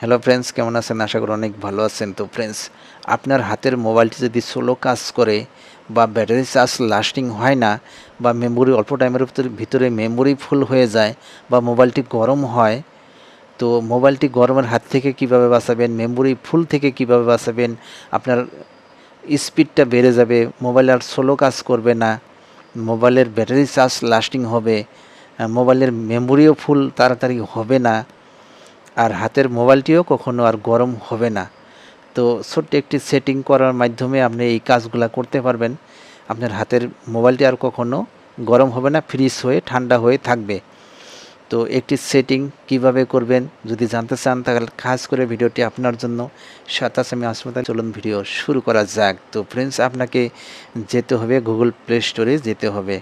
Hello friends কেমন আছেন? আশা করি অনেক ভালো আছেন। তো ফ্রেন্ডস আপনার হাতের মোবাইলটি যদি স্লো কাজ করে বা ব্যাটারি চার্জ লাস্টিং হয় না বা মেমোরি অল্প টাইমের ভিতরে মেমোরি ফুল হয়ে যায় বা মোবাইলটি গরম হয়, তো মোবাইলটি গরমের হাত থেকে কীভাবে বাঁচাবেন? মেমোরি ফুল থেকে কীভাবে বাঁচাবেন? আপনার স্পিডটা বেড়ে যাবে মোবাইল আর স্লো কাজ করবে না মোবাইলের ব্যাটারি চার্জ লাস্টিং হবে মোবাইলের মেমোরিও ফুল তাড়াতাড়ি হবে না। আর হাতের মোবাইলটিও কখনো আর গরম হবে না। তো ছোট্ট একটি সেটিং করার মাধ্যমে আপনি এই কাজগুলো করতে পারবেন। আপনার হাতের মোবাইলটি আর কখনো গরম হবে না ফ্রিজ হয়ে, ঠান্ডা হয়ে থাকবে। তো একটি সেটিং কীভাবে করবেন যদি জানতে চান, তাহলে খাস করে ভিডিওটি আপনার জন্য। সাতাশ আমি হাসপাতাল চলুন ভিডিও শুরু করা যাক। তো ফ্রেন্ডস আপনাকে যেতে হবে গুগল প্লে স্টোরে যেতে হবে।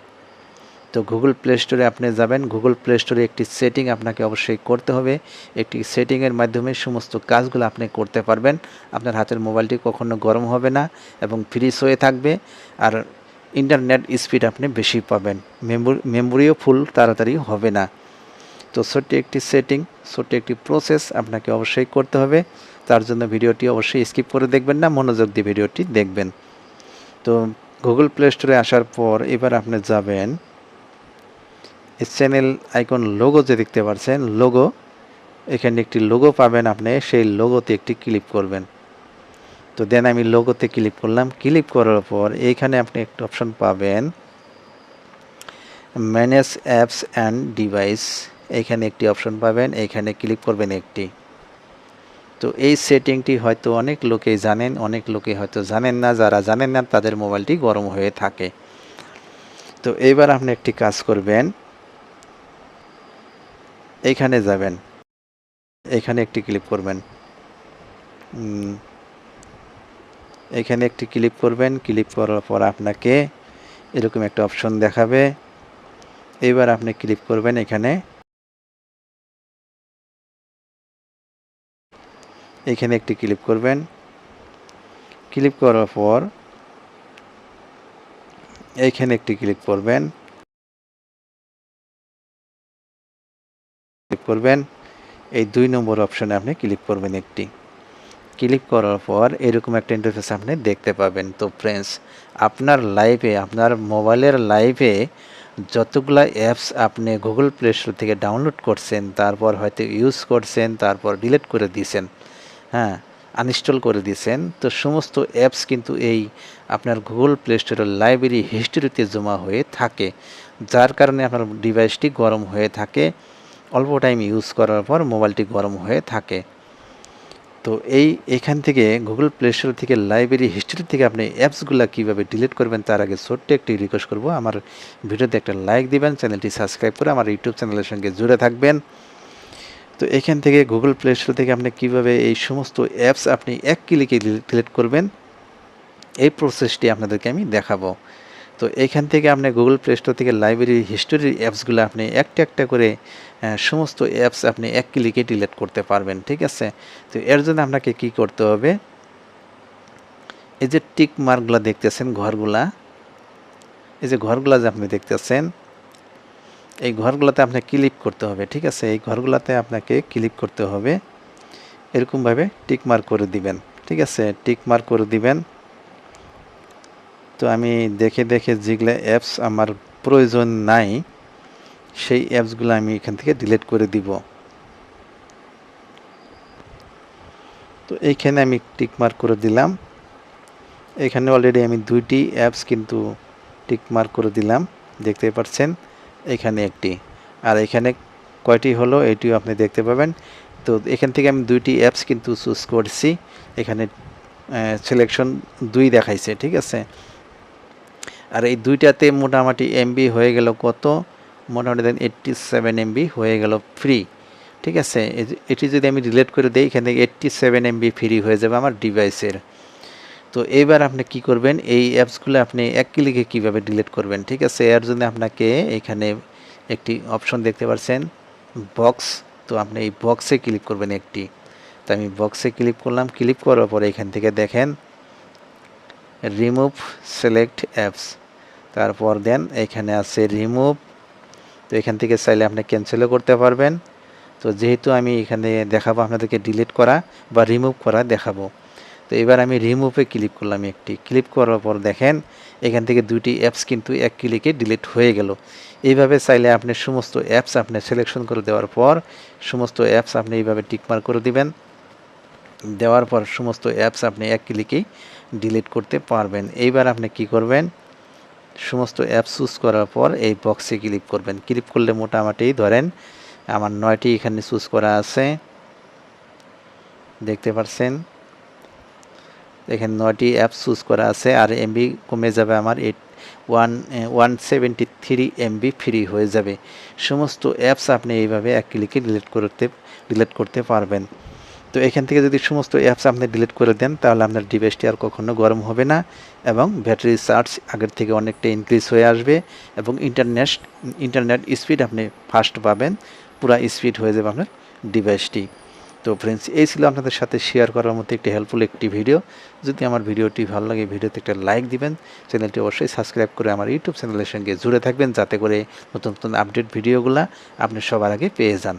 তো গুগল প্লে স্টোরে আপনি যাবেন। গুগল প্লে স্টোরে একটি সেটিং আপনাকে অবশ্যই করতে হবে। একটি সেটিংয়ের মাধ্যমে সমস্ত কাজগুলো আপনি করতে পারবেন। আপনার হাতের মোবাইলটি কখনো গরম হবে না এবং ফ্রিজ হয়ে থাকবে আর ইন্টারনেট স্পিড আপনি বেশি পাবেন। মেমোরি মেমোরিও ফুল তাড়াতাড়ি হবে না। তো ছোট্ট একটি সেটিং ছোট্ট একটি প্রসেস আপনাকে অবশ্যই করতে হবে। তার জন্য ভিডিওটি অবশ্যই স্কিপ করে দেখবেন না, মনোযোগ দিয়ে ভিডিওটি দেখবেন। তো গুগল প্লে স্টোরে আসার পর এবার আপনি যাবেন। চ্যানেল আইকন লোগো যে দেখতে পাচ্ছেন লোগো এখানে একটি লোগো পাবেন আপনি, সেই লোগোতে একটি ক্লিক করবেন। তো দেন আমি লোগোতে ক্লিক করলাম। ক্লিক করার পর এইখানে আপনি একটা অপশন পাবেন ম্যানেজ অ্যাপস অ্যান্ড ডিভাইস এখানে একটি অপশন পাবেন, এখানে ক্লিক করবেন একটি। তো এই সেটিংটি হয়তো অনেক লোকেই জানেন, অনেক লোকে হয়তো জানেন না, যারা জানেন না, তাদের মোবাইলটি গরম হয়ে থাকে। তো এবার আপনি একটি কাজ করবেন এইখানে যাবেন। এখানে একটি ক্লিক করবেন। এখানে একটি ক্লিক করবেন। ক্লিক করার পর আপনাকে এরকম একটা অপশন দেখাবে। এবার আপনি ক্লিক করবেন এখানে। এখানে একটি ক্লিক করবেন। ক্লিক করার পর এইখানে একটি ক্লিক করবেন। করবেন, এই দুই নম্বর অপশনে আপনি ক্লিক করবেন একটি। ক্লিক করার পর এরকম একটা ইন্টারফেস আপনি দেখতে পাবেন। তো ফ্রেন্ডস আপনার লাইভে আপনার মোবাইলের লাইভে যতগুলা অ্যাপস আপনি গুগল প্লে স্টোর থেকে ডাউনলোড করছেন, তারপর হয়তো ইউজ করছেন, তারপর ডিলিট করে দিয়েছেন হ্যাঁ আনইনস্টল করে দিয়েছেন, তো সমস্ত অ্যাপস কিন্তু এই আপনার গুগল প্লে স্টোরের লাইব্রেরি হিস্টোরিতে জমা হয়ে থাকে। যার কারণে আপনার ডিভাইসটি গরম হয়ে থাকে। অল্প টাইম ইউজ করার পর মোবাইলটি গরম হয়ে থাকে। তো এই এখান থেকে গুগল প্লে স্টোর থেকে লাইব্রেরি হিস্ট্রি থেকে আপনি অ্যাপসগুলো কীভাবে ডিলিট করবেন তার আগে ছোট্ট একটি রিকোয়েস্ট করব। আমার ভিডিওতে একটা লাইক দিবেন, চ্যানেলটি সাবস্ক্রাইব করে আমার ইউটিউব চ্যানেলের সঙ্গে জুড়ে থাকবেন। তো এখান থেকে গুগল প্লে স্টোর থেকে আপনি কীভাবে এই সমস্ত অ্যাপস আপনি এক ক্লিকে ডিলিট করবেন, এই প্রসেসটি আপনাদেরকে আমি দেখাবো। তো এখান থেকে আপনি গুগল প্লে স্টোর থেকে লাইব্রেরি হিস্টোরির অ্যাপসগুলো আপনি একটা একটা করে সমস্ত অ্যাপস আপনি এক ক্লিকে ডিলেট করতে পারবেন, ঠিক আছে? তো এর জন্য আপনাকে কি করতে হবে? এই যে টিক মার্কগুলো দেখতেছেন ঘরগুলা, এই যে ঘরগুলা যে আপনি দেখতেছেন, এই ঘরগুলোতে আপনি ক্লিক করতে হবে, ঠিক আছে? এই ঘরগুলোতে আপনাকে ক্লিক করতে হবে। এরকমভাবে টিক মার্ক করে দিবেন, ঠিক আছে? টিক মার্ক করে দিবেন। তো আমি দেখে দেখে যেগুলো অ্যাপস আমার প্রয়োজন নাই, সেই অ্যাপসগুলো আমি এখান থেকে ডিলিট করে দিব। তো এইখানে আমি টিকমার্ক করে দিলাম। এখানে অলরেডি আমি দুইটি অ্যাপস কিন্তু টিক মার্ক করে দিলাম, দেখতে পাচ্ছেন? এখানে একটি। আর এখানে কয়টি হলো এটিও আপনি দেখতে পাবেন। তো এখান থেকে আমি দুইটি অ্যাপস কিন্তু চুজ করছি। এখানে সিলেকশন দুই দেখাইছে, ঠিক আছে? আর এই দুইটাতে মোটামুটি এমবি হয়ে গেল কত? মোটামুটি দেন এইট্টি সেভেন এমবি হয়ে গেল ফ্রি ঠিক আছে? এটি যদি আমি ডিলিট করে দিই, এখান থেকে এইট্টি সেভেন এমবি ফ্রি হয়ে যাবে আমার ডিভাইসের তো এবার আপনি কি করবেন? এই অ্যাপসগুলো আপনি এক ক্লিকে কীভাবে ডিলিট করবেন? ঠিক আছে? এর জন্য আপনাকে এখানে একটি অপশন দেখতে পাচ্ছেন বক্স তো আপনি এই বক্সে ক্লিক করবেন একটি। তো আমি বক্সে ক্লিক করলাম। ক্লিক করার পরে এখান থেকে দেখেন রিমুভ সিলেক্ট অ্যাপস তারপর দেন এখানে আছে রিমুভ তো এখান থেকে চাইলে আপনি ক্যান্সেলও করতে পারবেন। তো যেহেতু আমি এখানে দেখাবো আপনাদেরকে ডিলিট করা বা রিমুভ করা দেখাবো। তো এবার আমি রিমুভে ক্লিক করলাম একটি। ক্লিক করার পর দেখেন, এখান থেকে দুইটি অ্যাপস কিন্তু এক ক্লিকে ডিলিট হয়ে গেল। এইভাবে চাইলে আপনি সমস্ত অ্যাপস আপনি সিলেকশন করে দেওয়ার পর সমস্ত অ্যাপস আপনি এইভাবে টিকমার করে দিবেন। দেওয়ার পর সমস্ত অ্যাপস আপনি এক ক্লিকেই ডিলিট করতে পারবেন। এইবার আপনি কি করবেন? সমস্ত অ্যাপ চুজ করার পর এই বক্সে ক্লিক করবেন। ক্লিক করলে মোটামুটি ধরেন আমার নয়টি এখানে চুজ করা আছে। দেখতে পাচ্ছেন? এখানে নয়টি অ্যাপ চুজ করা আছে। আর এমবি কমে যাবে আমার eight one one seventy three MB free হয়ে যাবে। সমস্ত অ্যাপস আপনি এইভাবে এক ক্লিকে ডিলিট করতে ডিলিট করতে পারবেন। তো এখান থেকে যদি সমস্ত অ্যাপস আপনি ডিলিট করে দেন, তাহলে আপনার ডিভাইসটি আর কখনো গরম হবে না এবং ব্যাটারি চার্জ আগের থেকে অনেকটা ইনক্রিজ হয়ে আসবে এবং ইন্টারনেট ইন্টারনেট স্পিড আপনি ফাস্ট পাবেন, পুরা স্পিড হয়ে যাবে আপনার ডিভাইসটি তো ফ্রেন্ডস এই ছিল আপনাদের সাথে শেয়ার করার মতো একটি হেল্পফুল একটি ভিডিও যদি আমার ভিডিওটি ভালো লাগে ভিডিওতে একটা লাইক দিবেন। চ্যানেলটি অবশ্যই সাবস্ক্রাইব করে আমার ইউটিউব চ্যানেলের সঙ্গে জুড়ে থাকবেন, যাতে করে নতুন নতুন আপডেট ভিডিওগুলো আপনি সবার আগে পেয়ে যান।